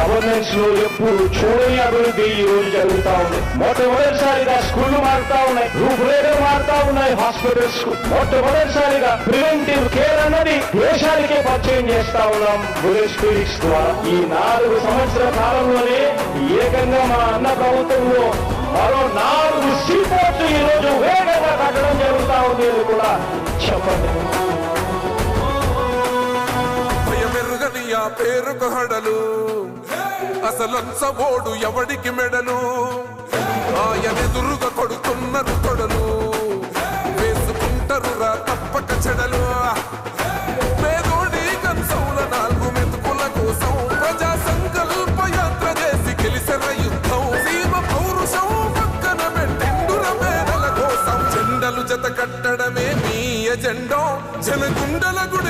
గవర్నెన్స్లో ఎప్పుడు చూడని అభివృద్ధి ఈ రోజు జరుగుతా ఉంది. మొట్టమొదటిసారిగా స్కూళ్ళు మారుతా ఉన్నాయి. రూపురేఖలు మారుతా ఉన్నాయి హాస్పిటల్స్. కు మొట్టమొదటిసారిగా ప్రివెంటివ్ కేర్ అన్నది దేశానికే పరిచయం చేస్తా ఉన్నాం. బులెట్ స్పీడిక్స్ ద్వారా. ఈ నాలుగు సంవత్సరాల కాలంలోనే ఏకంగా మా అన్న ప్రభుత్వంలో మరో నాలుగు సీపోర్ట్లు ఈ రోజు వేగంగా కట్టడం జరుగుతా ఉంది కూడా చెప్పండి. భయమెరుగని ఆ పేరుకు హడలు. అసలంచబోడు ఎవడికి మెడలు? ఆయనెదురుగా కొడుతున్నారు కొడలు. వేసుకుంటారు రా తప్పక చెడలు. పేదోడి కంచౌల నాలుగు మెతుకుల కోసం ప్రజా సంకల్ప యాత్ర చేసి గెలిసిన యుద్ధం. సీమ పౌరుషం పక్కన పెట్టిండుర పేదల కోసం. జెండలు జత కట్టడమే మీ ఎజెండా. జనగుండల గుడి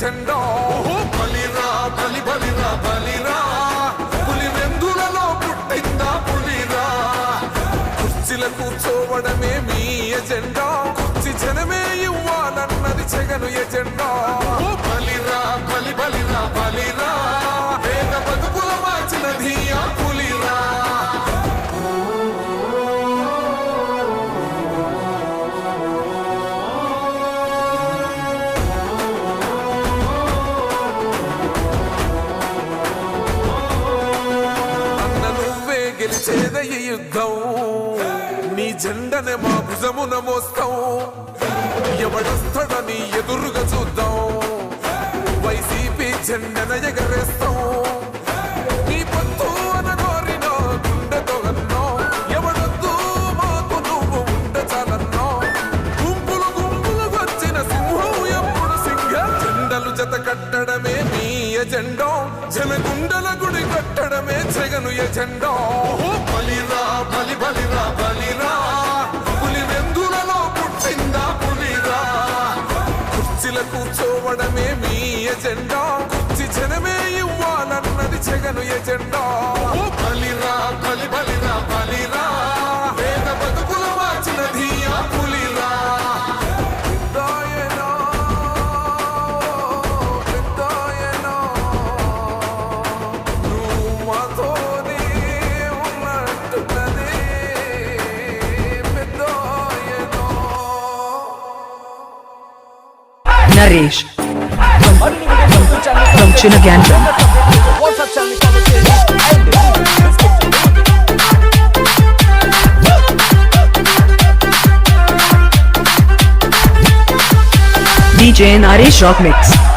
జెండా. ఓహో బలిరా బలి బలిరా బలిరా. పులి వెందులలో పుట్టిందా పులిరా. కుర్చీల కూర్చోవడమే మీ ఎజెండా. యుద్ధం. నీ జెండనే మా భుజమున మోస్తాం. ఎవడొస్తాడని ఎదురుగా చూద్దాం. వైసీపీ జెండన ఎగరేస్తాం. నీ పొత్తు అనగోరిన గుండెతో అన్నో ఎవడొద్దు మాకు నువ్వు ఉండ చాలన్నో. గుంపులు గుంపులు వచ్చిన సింహం ఎప్పుడు సింగ జెండలు జత కట్టడమే మీ ఎజెండా. జనగుండల గుడి కట్టడమే జగను ఎజెండా. జగను ఎజెండా. బలిరా బలి బలిరా. బలిరా వేద బతుకుల మార్చినది ఆ పులిరా. పెద్దాయనా, పెద్దాయనా, నువ్వు మాతోనే ఉన్నట్టున్నదే పెద్దాయనా. Naresh from Chinaganda. DJ Naresh Rock Mix.